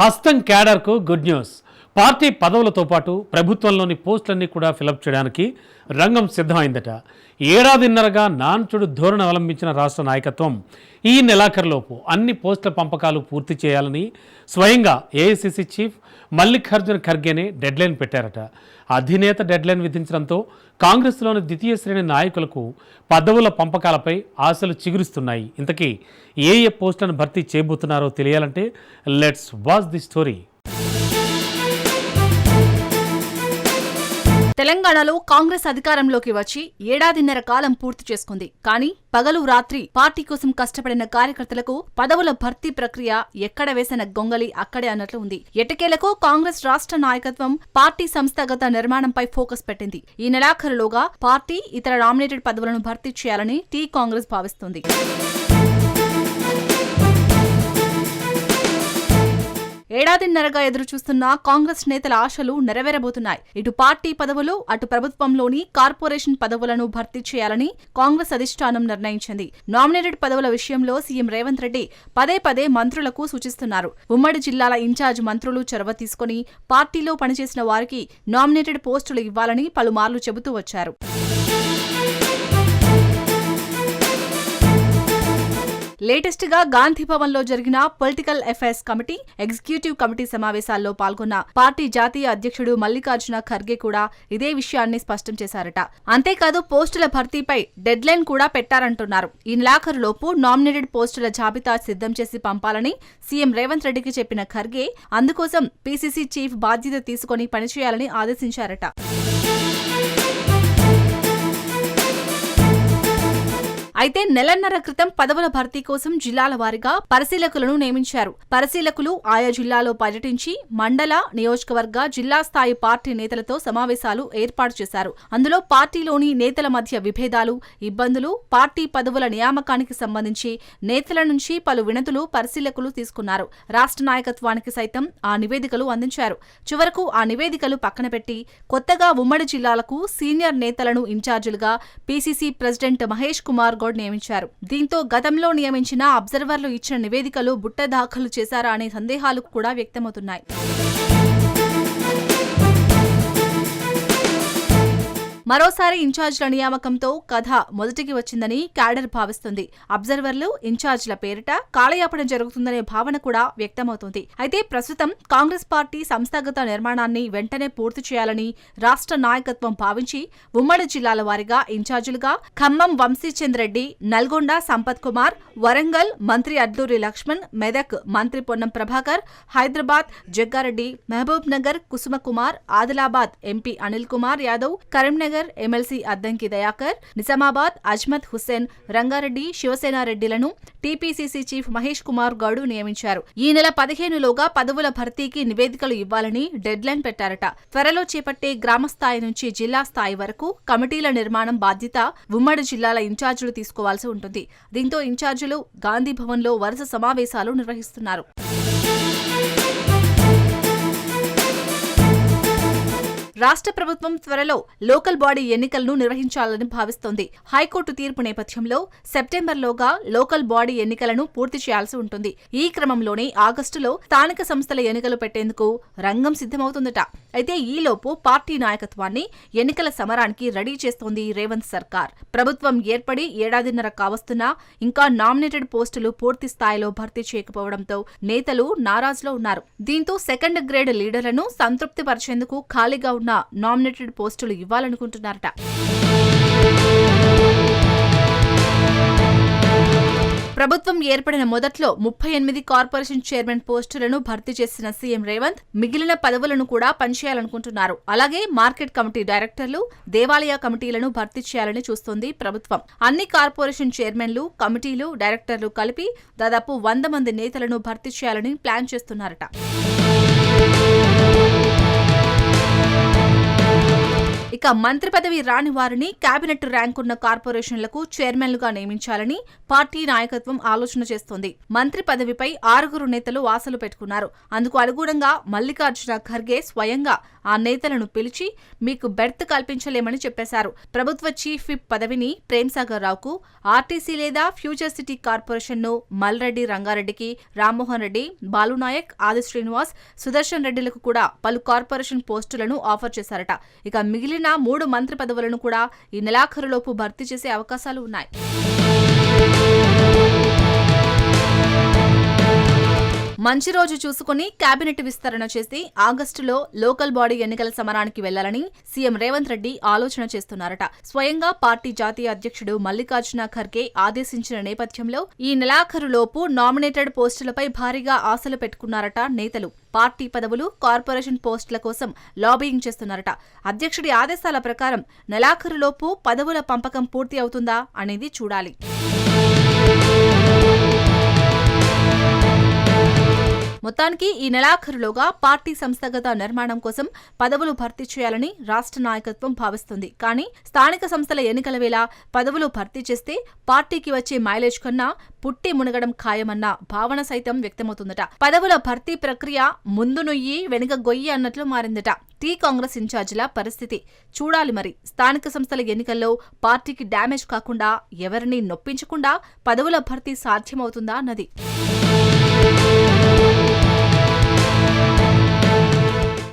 హస్తం క్యాడర్కు good news. Party పదవులతో పాటు ప్రభుత్వంలోని పోస్టులన్నీ కూడా ఫిలప్ చేయడానికి రంగం సిద్ధమైందట. ఏడాదిన్నరగా నాన్చుడు ధోరణి అవలంబించిన రాష్ట్ర నాయకత్వం ఈ నెలాఖరులోపు అన్ని పోస్టుల పంపకాలు పూర్తి చేయాలని స్వయంగా ఏఐసిసి చీఫ్ మల్లికార్జున ఖర్గేనే డెడ్లైన్ పెట్టారట. అధినేత డెడ్లైన్ విధించడంతో కాంగ్రెస్లోని ద్వితీయ శ్రేణి నాయకులకు పదవుల పంపకాలపై ఆశలు చిగురిస్తున్నాయి. ఇంతకీ ఏ ఏ పోస్టులను భర్తీ చేయబోతున్నారో తెలియాలంటే లెట్స్ వాచ్ ది స్టోరీ. తెలంగాణలో కాంగ్రెస్ అధికారంలోకి వచ్చి ఏడాదిన్నర కాలం పూర్తి చేసుకుంది. కానీ పగలు రాత్రి పార్టీ కోసం కష్టపడిన కార్యకర్తలకు పదవుల భర్తీ ప్రక్రియ ఎక్కడ వేసిన గొంగలి అక్కడే అన్నట్లు ఉంది. ఎటకేలకు కాంగ్రెస్ రాష్ట్ర నాయకత్వం పార్టీ సంస్థాగత నిర్మాణంపై ఫోకస్ పెట్టింది. ఈ నెలాఖరులోగా పార్టీ ఇతర నామినేటెడ్ పదవులను భర్తీ చేయాలని టీ కాంగ్రెస్ భావిస్తోంది. ఏడాదిన్నరగా ఎదురుచూస్తున్న కాంగ్రెస్ నేతల ఆశలు నెరవేరబోతున్నాయి. ఇటు పార్టీ పదవులు అటు ప్రభుత్వంలోని కార్పొరేషన్ పదవులను భర్తీ చేయాలని కాంగ్రెస్ అధిష్టానం నిర్ణయించింది. నామినేటెడ్ పదవుల విషయంలో సీఎం రేవంత్ రెడ్డి పదే పదే మంత్రులకు సూచిస్తున్నారు. ఉమ్మడి జిల్లాల ఇన్ఛార్జ్ మంత్రులు చొరవ తీసుకుని పార్టీలో పనిచేసిన వారికి నామినేటెడ్ పోస్టులు ఇవ్వాలని పలుమార్లు చెబుతూ వచ్చారు. లేటెస్ట్గా గాంధీ భవన్లో జరిగిన political affairs committee executive committee సమావేశాల్లో పాల్గొన్న పార్టీ జాతీయ అధ్యక్షుడు మల్లికార్జున ఖర్గే కూడా ఇదే విషయాన్ని స్పష్టం చేశారట. అంతేకాదు పోస్టుల భర్తీపై డెడ్ లైన్ కూడా పెట్టారంటున్నారు. ఈ నెలాఖరులోపు నామినేటెడ్ పోస్టుల జాబితా సిద్ధం చేసి పంపాలని సీఎం రేవంత్ రెడ్డికి చెప్పిన ఖర్గే అందుకోసం పీసీసీ చీఫ్ బాధ్యత తీసుకొని పనిచేయాలని ఆదేశించారట. అయితే నెలన్నర క్రితం పదవుల భర్తీ కోసం జిల్లాల వారీగా పరిశీలకులను నియమించారు. పరిశీలకులు ఆయా జిల్లాలో పర్యటించి మండల నియోజకవర్గ జిల్లా స్థాయి పార్టీ నేతలతో సమావేశాలు ఏర్పాటు చేశారు. అందులో పార్టీలోని నేతల మధ్య విభేదాలు ఇబ్బందులు పార్టీ పదవుల నియామకానికి సంబంధించి నేతల నుంచి పలు వినతులు పరిశీలకులు తీసుకున్నారు. రాష్ట్ర నాయకత్వానికి సైతం ఆ నివేదికలు అందించారు. చివరకు ఆ నివేదికలు పక్కన పెట్టి కొత్తగా ఉమ్మడి జిల్లాలకు సీనియర్ నేతలను ఇన్ఛార్జీలుగా పీసీసీ ప్రెసిడెంట్ మహేష్ కుమార్ గౌడ్ నియమించారు. దీంతో గతంలో నియమించిన అబ్జర్వర్లు ఇచ్చిన నివేదికలు బుట్ట దాఖలు చేశారా అనే సందేహాలు కూడా వ్యక్తమవుతున్నాయి. మరోసారి ఇన్ఛార్జ్ల నియామకంతో కథ మొదటికి వచ్చిందని క్యాడర్ భావిస్తుంది. అబ్జర్వర్లు ఇన్ఛార్జ్ల పేరిట కాలయాపన జరుగుతుందనే భావన కూడా వ్యక్తమవుతుంది. అయితే ప్రస్తుతం కాంగ్రెస్ పార్టీ సంస్థాగత నిర్మాణాన్ని వెంటనే పూర్తి చేయాలని రాష్ట్ర నాయకత్వం భావించి ఉమ్మడి జిల్లాల వారీగా ఇన్ఛార్జీలుగా ఖమ్మం వంశీచంద్రెడ్డి నల్గొండ సంపత్ కుమార్ వరంగల్ మంత్రి అడ్లూరి లక్ష్మణ్ మెదక్ మంత్రి పొన్నం ప్రభాకర్ హైదరాబాద్ జగ్గారెడ్డి మహబూబ్ నగర్ కుసుమ కుమార్ ఆదిలాబాద్ ఎంపీ అనిల్ కుమార్ యాదవ్ కరీంనగర్ ఎమ్మెల్సీ అద్దంకి దయాకర్ నిజామాబాద్ అజ్మత్ హుస్సేన్ రంగారెడ్డి శివసేన రెడ్డిలను టీపీసీసీ చీఫ్ మహేష్ కుమార్ గౌడ్ నియమించారు. ఈ నెల పదిహేనులోగా పదవుల భర్తీకి నివేదికలు ఇవ్వాలని డెడ్లైన్ పెట్టారట. త్వరలో చేపట్టే గ్రామ స్థాయి నుంచి జిల్లా స్థాయి వరకు కమిటీల నిర్మాణం బాధ్యత ఉమ్మడి జిల్లాల ఇన్ఛార్జీలు తీసుకోవాల్సి ఉంటుంది. దీంతో ఇన్ఛార్జీలు గాంధీ భవన్లో వరుస సమావేశాలు నిర్వహిస్తున్నారు. రాష్ట్ర ప్రభుత్వం త్వరలో లోకల్ బాడీ ఎన్నికలను నిర్వహించాలని భావిస్తోంది. హైకోర్టు తీర్పు నేపథ్యంలో సెప్టెంబర్లోగా లోకల్ బాడీ ఎన్నికలను పూర్తి చేయాల్సి ఉంటుంది. ఈ క్రమంలోనే ఆగస్టులో స్థానిక సంస్థల ఎన్నికలు పెట్టేందుకు రంగం సిద్ధమవుతుందట. అయితే ఈలోపు పార్టీ నాయకత్వాన్ని ఎన్నికల సమరానికి రెడీ చేస్తోంది రేవంత్ సర్కార్. ప్రభుత్వం ఏర్పడి ఏడాదిన్నర కావస్తున్నా ఇంకా నామినేటెడ్ పోస్టులు పూర్తి స్థాయిలో భర్తీ చేయకపోవడంతో నేతలు నారాజ్లో ఉన్నారు. దీంతో సెకండ్ గ్రేడ్ లీడర్లను సంతృప్తిపరిచేందుకు ఖాళీగా ఉన్న నామినేటెడ్ పోస్టులు ఇవ్వాలనుకుంటున్నారట. ప్రభుత్వం ఏర్పడిన మొదట్లో ముప్పై ఎనిమిది కార్పొరేషన్ చైర్మన్ పోస్టులను భర్తీ చేసిన సీఎం రేవంత్ మిగిలిన పదవులను కూడా పనిచేయాలనుకుంటున్నారు. అలాగే మార్కెట్ కమిటీ డైరెక్టర్లు దేవాలయ కమిటీలను భర్తీ చేయాలని చూస్తోంది ప్రభుత్వం. అన్ని కార్పొరేషన్ చైర్మన్లు కమిటీలు డైరెక్టర్లు కలిపి దాదాపు వంద మంది నేతలను భర్తీ చేయాలని ప్లాన్ చేస్తున్నారట. ఇక మంత్రి పదవి రాని వారిని కేబినెట్ ర్యాంకున్న కార్పొరేషన్లకు చైర్మన్లుగా నియమించాలని పార్టీ నాయకత్వం ఆలోచన చేస్తోంది. మంత్రి పదవిపై ఆరుగురు నేతలు ఆశలు పెట్టుకున్నారు. అందుకు అనుగుణంగా మల్లికార్జున ఖర్గే స్వయంగా ఆ నేతలను పిలిచి మీకు బెర్త్ కల్పించలేమని చెప్పేశారు. ప్రభుత్వ చీఫ్ విప్ పదవిని ప్రేమ్సాగర్ రావుకు ఆర్టీసీ లేదా ఫ్యూచర్ సిటీ కార్పొరేషన్ను మల్రెడ్డి రంగారెడ్డికి రామ్మోహన్ రెడ్డి బాలునాయక్ ఆది శ్రీనివాస్ సుదర్శన్ రెడ్డిలకు కూడా పలు కార్పొరేషన్ పోస్టులను ఆఫర్ చేశారట. ఇక మిగిలిన మూడు మంత్రి పదవులను కూడా ఈ నెలాఖరులోపు భర్తీ చేసే అవకాశాలు ఉన్నాయి. మంచి రోజు చూసుకుని కేబినెట్ విస్తరణ చేసి ఆగస్టులో లోకల్ బాడీ ఎన్నికల సమరానికి వెళ్ళాలని సీఎం రేవంత్ రెడ్డి ఆలోచన చేస్తున్నారట. స్వయంగా పార్టీ జాతీయ అధ్యక్షుడు మల్లికార్జున ఖర్గే ఆదేశించిన నేపథ్యంలో ఈ నెలాఖరులోపు నామినేటెడ్ పోస్టులపై భారీగా ఆశలు పెట్టుకున్నారట నేతలు. పార్టీ పదవులు కార్పొరేషన్ పోస్టుల కోసం లాబియింగ్ చేస్తున్నారట. అధ్యక్షుడి ఆదేశాల ప్రకారం నెలాఖరులోపు పదవుల పంపకం పూర్తి అవుతుందా అనేది చూడాలి. మొత్తానికి ఈ నెలాఖరులోగా పార్టీ సంస్థాగత నిర్మాణం కోసం పదవులు భర్తీ చేయాలని రాష్ట్ర నాయకత్వం భావిస్తుంది. కానీ స్థానిక సంస్థల ఎన్నికల వేళ పదవులు భర్తీ చేస్తే పార్టీకి వచ్చే మైలేజ్ కన్నా పుట్టి మునగడం ఖాయమన్న భావన సైతం వ్యక్తమవుతుందట. పదవుల భర్తీ ప్రక్రియ ముందు నుయ్యి వెనుక గొయ్యి అన్నట్లు మారిందట. టీ కాంగ్రెస్ ఇన్ఛార్జీల పరిస్థితి చూడాలి మరి. స్థానిక సంస్థల ఎన్నికల్లో పార్టీకి డ్యామేజ్ కాకుండా ఎవరిని నొప్పించకుండా పదవుల భర్తీ సాధ్యమవుతుందా అన్నది.